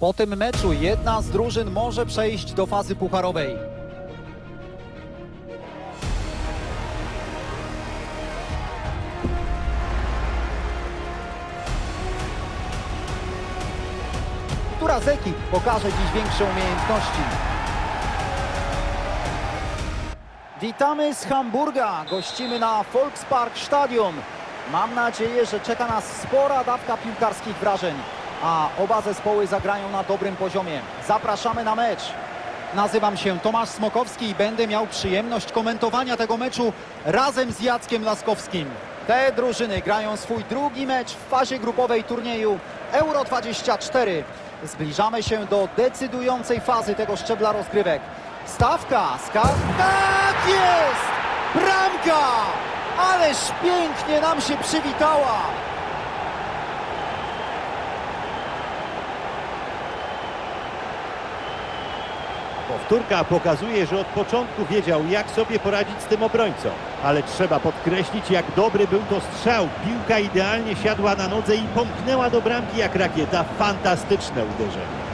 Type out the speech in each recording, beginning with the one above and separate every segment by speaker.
Speaker 1: Po tym meczu jedna z drużyn może przejść do fazy pucharowej. Która z ekip pokaże dziś większe umiejętności? Witamy z Hamburga. Gościmy na Volkspark Stadion. Mam nadzieję, że czeka nas spora dawka piłkarskich wrażeń, a oba zespoły zagrają na dobrym poziomie. Zapraszamy na mecz. Nazywam się Tomasz Smokowski i będę miał przyjemność komentowania tego meczu razem z Jackiem Laskowskim. Te drużyny grają swój drugi mecz w fazie grupowej turnieju Euro 24. Zbliżamy się do decydującej fazy tego szczebla rozgrywek. Stawka, ska... Tak jest! Bramka! Ależ pięknie nam się przywitała!
Speaker 2: Powtórka pokazuje, że od początku wiedział, jak sobie poradzić z tym obrońcą. Ale trzeba podkreślić, jak dobry był to strzał. Piłka idealnie siadła na nodze i pomknęła do bramki jak rakieta. Fantastyczne uderzenie.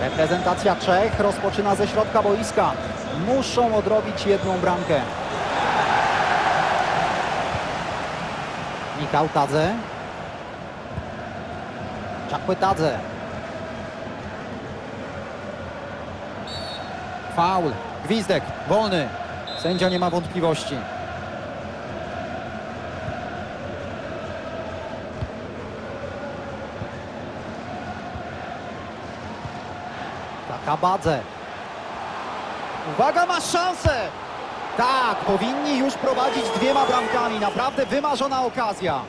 Speaker 1: Reprezentacja Czech rozpoczyna ze środka boiska. Muszą odrobić jedną bramkę. Mikał Tadze. Czapłytadze. Faul. Gwizdek. Wolny. Sędzia nie ma wątpliwości. Takabadze. Uwaga, ma szansę! Tak, powinni już prowadzić dwiema bramkami. Naprawdę wymarzona okazja.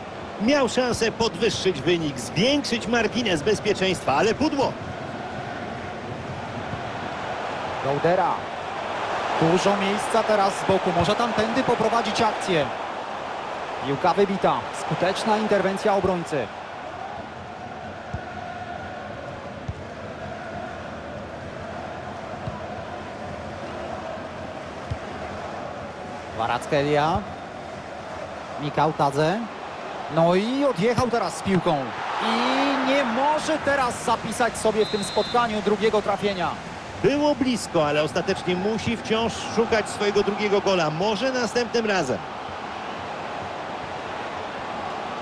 Speaker 2: Miał szansę podwyższyć wynik, zwiększyć margines bezpieczeństwa, ale pudło.
Speaker 1: Goldera. Dużo miejsca teraz z boku. Może tamtędy poprowadzić akcję. Piłka wybita. Skuteczna interwencja obrońcy. Warackelia. Mikał Tadze. No i odjechał teraz z piłką. I nie może teraz zapisać sobie w tym spotkaniu drugiego trafienia.
Speaker 2: Było blisko, ale ostatecznie musi wciąż szukać swojego drugiego gola. Może następnym razem.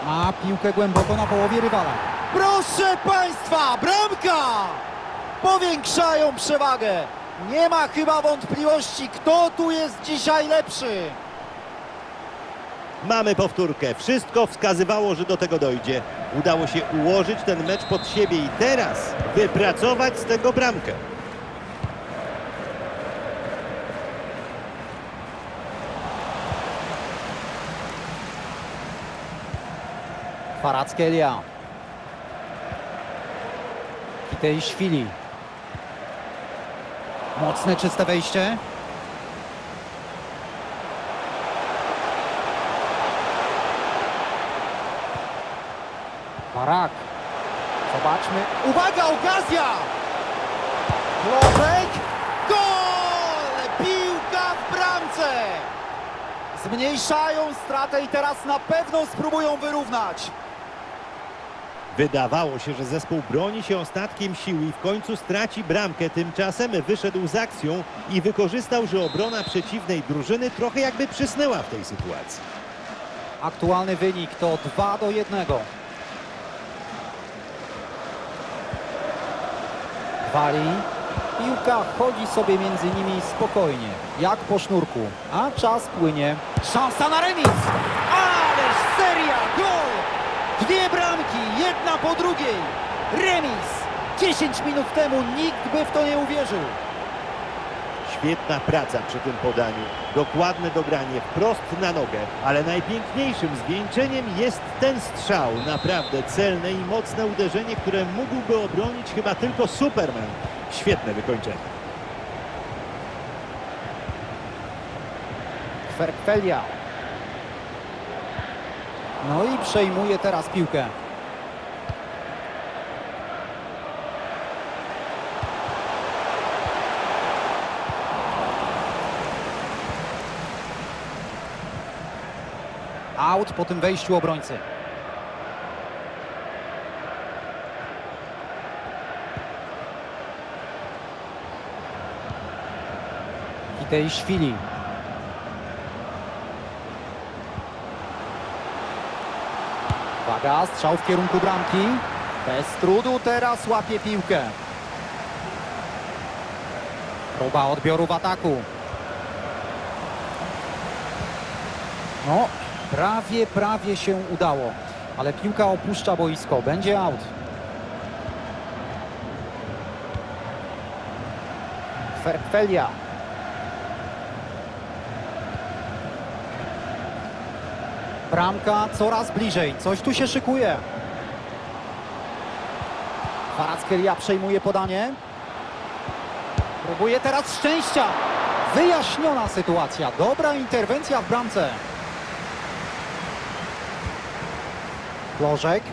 Speaker 1: Ma piłkę głęboko na połowie rywala. Proszę Państwa, bramka! Powiększają przewagę. Nie ma chyba wątpliwości, kto tu jest dzisiaj lepszy.
Speaker 2: Mamy powtórkę. Wszystko wskazywało, że do tego dojdzie. Udało się ułożyć ten mecz pod siebie i teraz wypracować z tego bramkę.
Speaker 1: Farackelia. Kitejszwili. Mocne, czyste wejście. Barak. Zobaczmy. Uwaga, okazja! Klopek. Gol! Piłka w bramce! Zmniejszają stratę i teraz na pewno spróbują wyrównać.
Speaker 2: Wydawało się, że zespół broni się ostatkiem sił i w końcu straci bramkę. Tymczasem wyszedł z akcją i wykorzystał, że obrona przeciwnej drużyny trochę jakby przysnęła w tej sytuacji.
Speaker 1: Aktualny wynik to 2 do 1. Wali. Piłka chodzi sobie między nimi spokojnie, jak po sznurku, a czas płynie. Szansa na remis! Ależ seria, gol! Dwie bramki, jedna po drugiej. Remis! 10 minut temu nikt by w to nie uwierzył.
Speaker 2: Świetna praca przy tym podaniu. Dokładne dogranie wprost na nogę, ale najpiękniejszym zwieńczeniem jest ten strzał. Naprawdę celne i mocne uderzenie, które mógłby obronić chyba tylko Superman. Świetne wykończenie.
Speaker 1: Kwerkwelia. No i przejmuje teraz piłkę. Out po tym wejściu obrońcy. I tej chwili. Uwaga, strzał w kierunku bramki. Bez trudu teraz łapie piłkę. Próba odbioru w ataku. No, prawie, prawie się udało. Ale piłka opuszcza boisko. Będzie out. Ferkwelia. Bramka coraz bliżej. Coś tu się szykuje. Farackelia przejmuje podanie. Próbuje teraz szczęścia. Wyjaśniona sytuacja. Dobra interwencja w bramce. Lożek.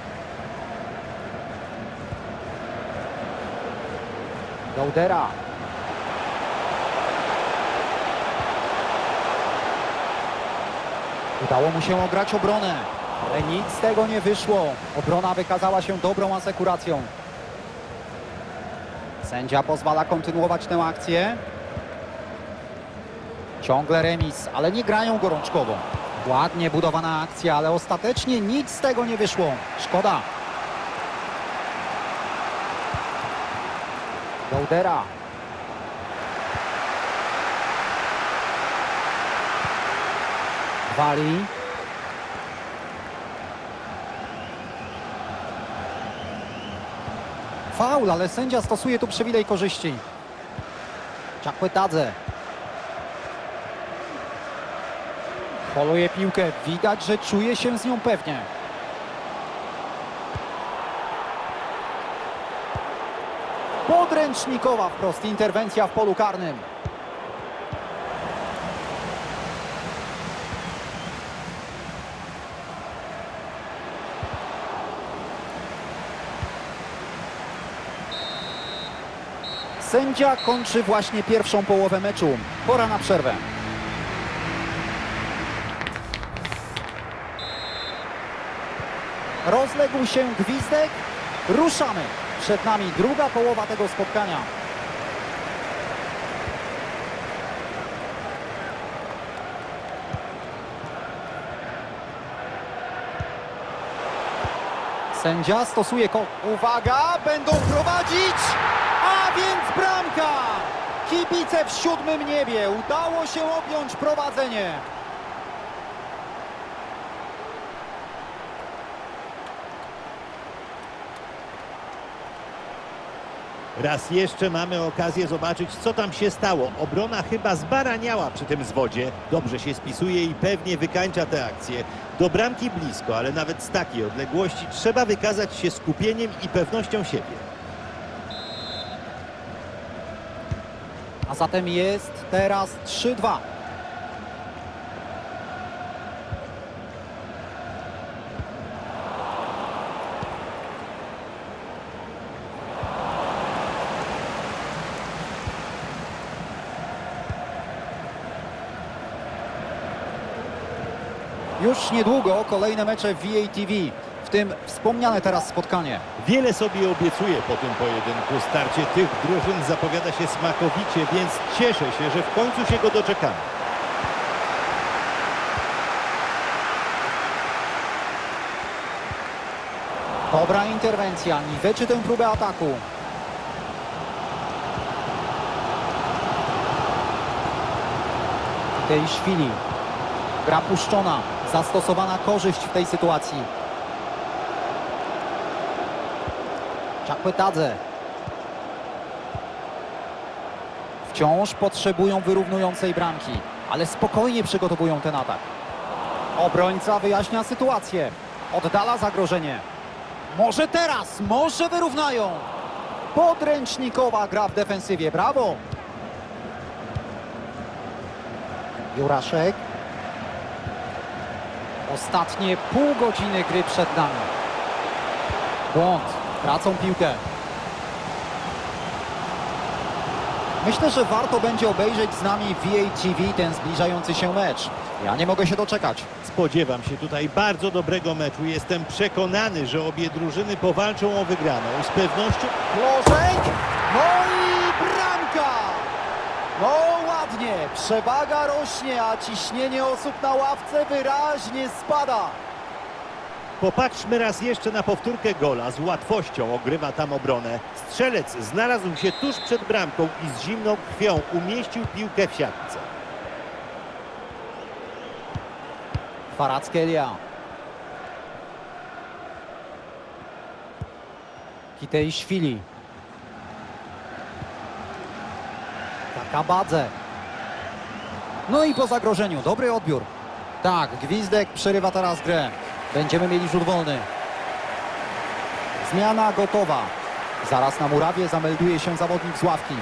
Speaker 1: Gaudera. Udało mu się ograć obronę, ale nic z tego nie wyszło. Obrona wykazała się dobrą asekuracją. Sędzia pozwala kontynuować tę akcję. Ciągle remis, ale nie grają gorączkowo. Ładnie budowana akcja, ale ostatecznie nic z tego nie wyszło. Szkoda. Gaudera. Wali. Faul, ale sędzia stosuje tu przywilej korzyści. Czapłetadze. Poluje piłkę. Widać, że czuje się z nią pewnie. Podręcznikowa wprost interwencja w polu karnym. Sędzia kończy właśnie pierwszą połowę meczu. Pora na przerwę. Rozległ się gwizdek. Ruszamy. Przed nami druga połowa tego spotkania. Sędzia stosuje ko... Uwaga, będą prowadzić! A więc bramka! Kibice w siódmym niebie. Udało się objąć prowadzenie.
Speaker 2: Raz jeszcze mamy okazję zobaczyć, co tam się stało. Obrona chyba zbaraniała przy tym zwodzie. Dobrze się spisuje i pewnie wykańcza tę akcję. Do bramki blisko, ale nawet z takiej odległości trzeba wykazać się skupieniem i pewnością siebie.
Speaker 1: A zatem jest teraz 3-2. Już niedługo kolejne mecze w VATV, w tym wspomniane teraz spotkanie.
Speaker 2: Wiele sobie obiecuje po tym pojedynku. Starcie tych drużyn zapowiada się smakowicie, więc cieszę się, że w końcu się go doczekamy.
Speaker 1: Dobra interwencja, niweczy tę próbę ataku. W tej chwili gra puszczona, zastosowana korzyść w tej sytuacji. Czapetadze. Wciąż potrzebują wyrównującej bramki, ale spokojnie przygotowują ten atak. Obrońca wyjaśnia sytuację. Oddala zagrożenie. Może teraz, może wyrównają. Podręcznikowa gra w defensywie, brawo. Juraszek. Ostatnie pół godziny gry przed nami. Błąd, tracą piłkę. Myślę, że warto będzie obejrzeć z nami VATV ten zbliżający się mecz. Ja nie mogę się doczekać.
Speaker 2: Spodziewam się tutaj bardzo dobrego meczu. Jestem przekonany, że obie drużyny powalczą o wygraną. Z pewnością
Speaker 1: Lożek, no i bramka! No ładnie, przewaga rośnie, a ciśnienie osób na ławce wyraźnie spada.
Speaker 2: Popatrzmy raz jeszcze na powtórkę gola. Z łatwością ogrywa tam obronę. Strzelec znalazł się tuż przed bramką i z zimną krwią umieścił piłkę w siatce.
Speaker 1: Farackelia. Kitejszwili. Takabadze. No i po zagrożeniu, dobry odbiór. Tak, Gwizdek przerywa teraz grę. Będziemy mieli rzut wolny. Zmiana gotowa. Zaraz na murawie zamelduje się zawodnik z ławki.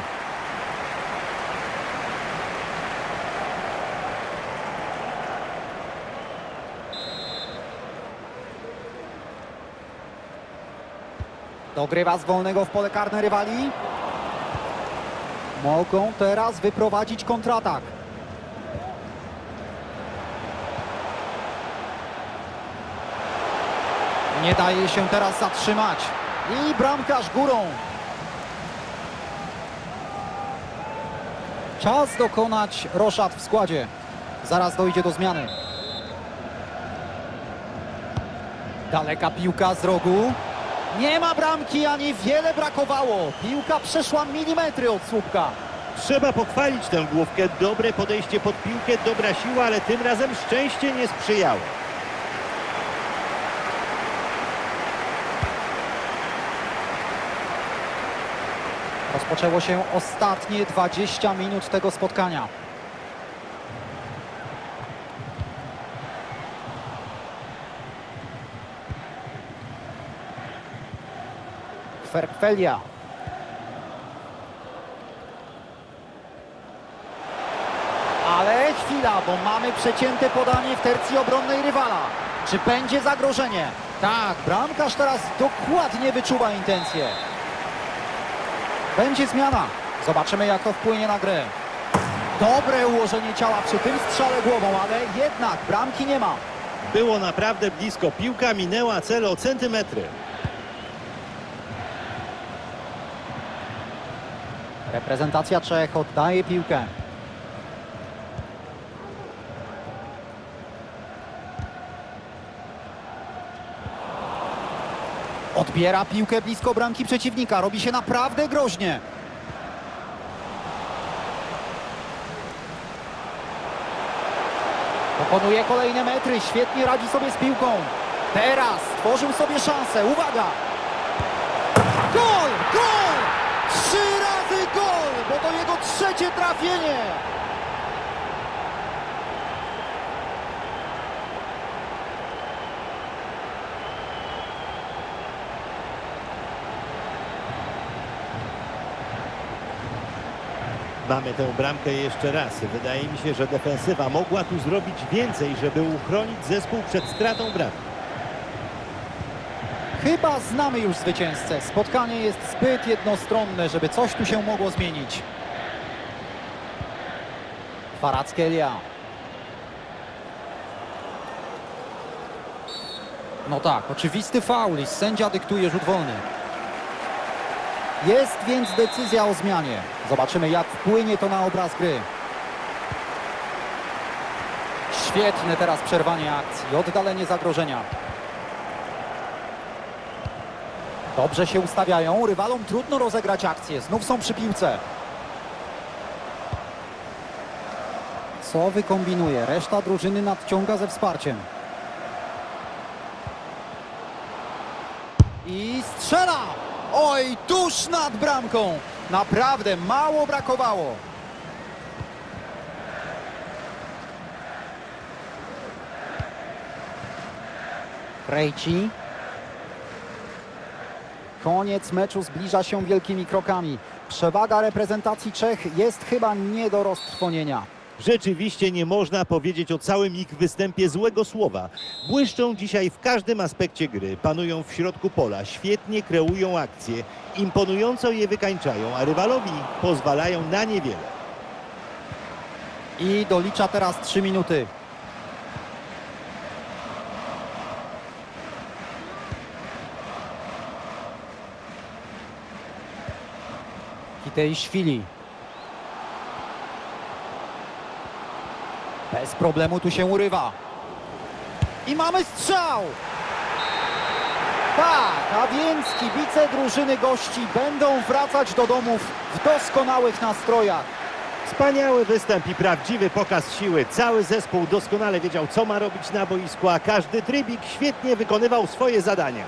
Speaker 1: Dogrywa z wolnego w pole karne rywali. Mogą teraz wyprowadzić kontratak. Nie daje się teraz zatrzymać. I bramkarz górą. Czas dokonać roszad w składzie. Zaraz dojdzie do zmiany. Daleka piłka z rogu. Nie ma bramki, a niewiele brakowało. Piłka przeszła milimetry od słupka.
Speaker 2: Trzeba pochwalić tę główkę. Dobre podejście pod piłkę, dobra siła, ale tym razem szczęście nie sprzyjało.
Speaker 1: Rozpoczęło się ostatnie 20 minut tego spotkania. Kwerkwelia. Ale chwila, bo mamy przecięte podanie w tercji obronnej rywala. Czy będzie zagrożenie? Tak, bramkarz teraz dokładnie wyczuwa intencje. Będzie zmiana. Zobaczymy, jak to wpłynie na grę. Dobre ułożenie ciała przy tym strzale głową, ale jednak bramki nie ma.
Speaker 2: Było naprawdę blisko. Piłka minęła cel o centymetry.
Speaker 1: Reprezentacja Czech oddaje piłkę. Odbiera piłkę blisko bramki przeciwnika. Robi się naprawdę groźnie. Pokonuje kolejne metry. Świetnie radzi sobie z piłką. Teraz tworzył sobie szansę. Uwaga! Gol! Gol! Trzy razy gol! Bo to jego trzecie trafienie!
Speaker 2: Mamy tę bramkę jeszcze raz. Wydaje mi się, że defensywa mogła tu zrobić więcej, żeby uchronić zespół przed stratą bramki.
Speaker 1: Chyba znamy już zwycięzcę. Spotkanie jest zbyt jednostronne, żeby coś tu się mogło zmienić. Farackelia. No tak, oczywisty faul i sędzia dyktuje rzut wolny. Jest więc decyzja o zmianie. Zobaczymy, jak wpłynie to na obraz gry. Świetne teraz przerwanie akcji, oddalenie zagrożenia. Dobrze się ustawiają, rywalom trudno rozegrać akcję, znów są przy piłce. Co wykombinuje? Reszta drużyny nadciąga ze wsparciem. I strzela! Oj, tuż nad bramką! Naprawdę mało brakowało. Krejci. Koniec meczu zbliża się wielkimi krokami. Przewaga reprezentacji Czech jest chyba nie do roztrwonienia.
Speaker 2: Rzeczywiście nie można powiedzieć o całym ich występie złego słowa. Błyszczą dzisiaj w każdym aspekcie gry, panują w środku pola, świetnie kreują akcje, imponująco je wykańczają, a rywalowi pozwalają na niewiele.
Speaker 1: I dolicza teraz 3 minuty. Kitei Świli. Bez problemu tu się urywa. I mamy strzał! Tak, a więc kibice drużyny gości będą wracać do domów w doskonałych nastrojach.
Speaker 2: Wspaniały występ i prawdziwy pokaz siły. Cały zespół doskonale wiedział, co ma robić na boisku, a każdy trybik świetnie wykonywał swoje zadania.